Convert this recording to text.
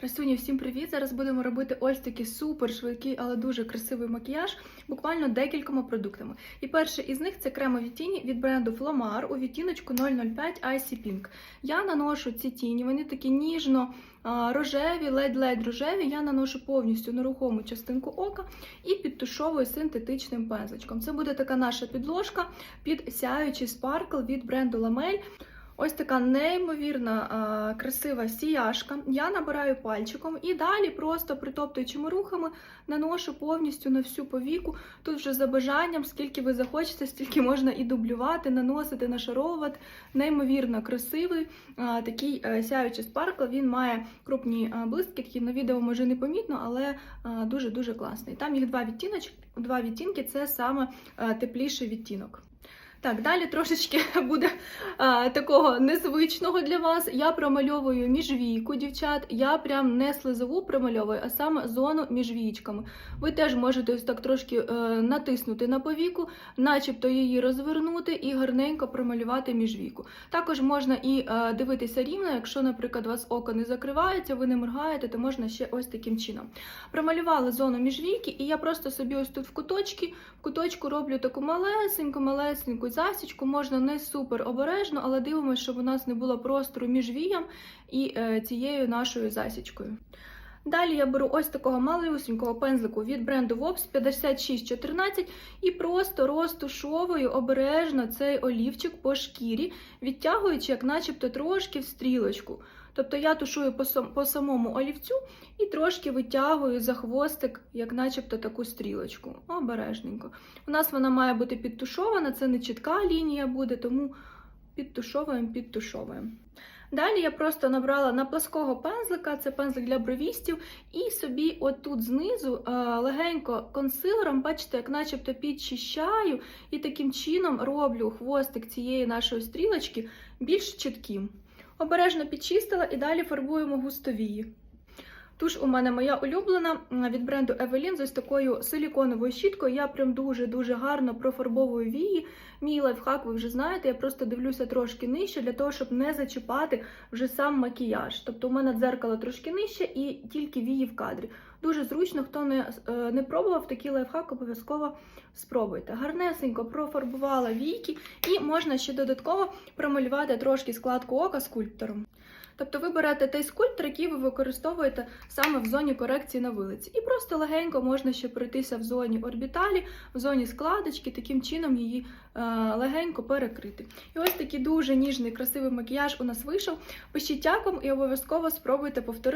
Красуні, всім привіт! Зараз будемо робити ось такий супер швидкий, але дуже красивий макіяж, буквально декількома продуктами. І перший із них це кремові тіні від бренду Flomar у відтіночку 005 Icy Pink. Я наношу ці тіні, вони такі ніжно рожеві, ледь-ледь рожеві. Я наношу повністю нерухому частинку ока і підтушовую синтетичним пензличком. Це буде така наша підложка під сяючий спаркл від бренду Lamel. Ось така неймовірна красива сіяшка. Я набираю пальчиком і далі, просто притоптуючими рухами, наношу повністю на всю повіку. Тут вже за бажанням, скільки ви захочете, стільки можна і дублювати, наносити, нашаровувати. Неймовірно красивий такий а, сяючий спаркл. Він має крупні а, блискітки. На відео може не помітно, але дуже дуже класний. Там їх два відтіночки, два відтінки це саме а, тепліший відтінок. Так, далі трошечки буде а, такого незвичного для вас. Я промальовую міжвійку, дівчат. Я прям не слизову промальовую, а саме зону між вієчками. Ви теж можете ось так трошки е, натиснути на повіку, начебто її розвернути і гарненько промалювати міжвійку. Також можна і е, дивитися рівно, якщо, наприклад, у вас око не закривається, ви не моргаєте, то можна ще ось таким чином. Промалювали зону міжвійки, і я просто собі ось тут в куточки, в куточку роблю таку малесеньку, малесеньку засічку можна не супер обережно, але дивимося, щоб у нас не було простору між віям і е, цією нашою засічкою. Далі я беру ось такого малюсенького пензлику від бренду Vops 5614 і просто розтушовую обережно цей олівчик по шкірі, відтягуючи, як начебто трошки в стрілочку. Тобто я тушую по самому олівцю і трошки витягую за хвостик, як начебто таку стрілочку. Обережненько. У нас вона має бути підтушована, це не чітка лінія буде, тому підтушовуємо, підтушовуємо. Далі я просто набрала на плаского пензлика, це пензлик для бровістів, і собі отут знизу легенько консилером, бачите, як начебто підчищаю, і таким чином роблю хвостик цієї нашої стрілочки більш чітким. Обережно підчистила і далі фарбуємо густовії. Туш у мене моя улюблена від бренду Evelyn з ось такою силіконовою щіткою. Я прям дуже-дуже гарно профарбовую вії. Мій лайфхак, ви вже знаєте, я просто дивлюся трошки нижче для того, щоб не зачіпати вже сам макіяж. Тобто у мене дзеркало трошки нижче і тільки вії в кадрі. Дуже зручно, хто не, не пробував такий лайфхак, обов'язково спробуйте. Гарнесенько профарбувала війки, і можна ще додатково промалювати трошки складку ока скульптором. Тобто ви берете той скульптор, який ви використовуєте саме в зоні корекції на вилиці. І просто легенько можна ще пройтися в зоні орбіталі, в зоні складочки, таким чином її е, легенько перекрити. І ось такий дуже ніжний, красивий макіяж у нас вийшов. Пишіть дяком і обов'язково спробуйте повторити.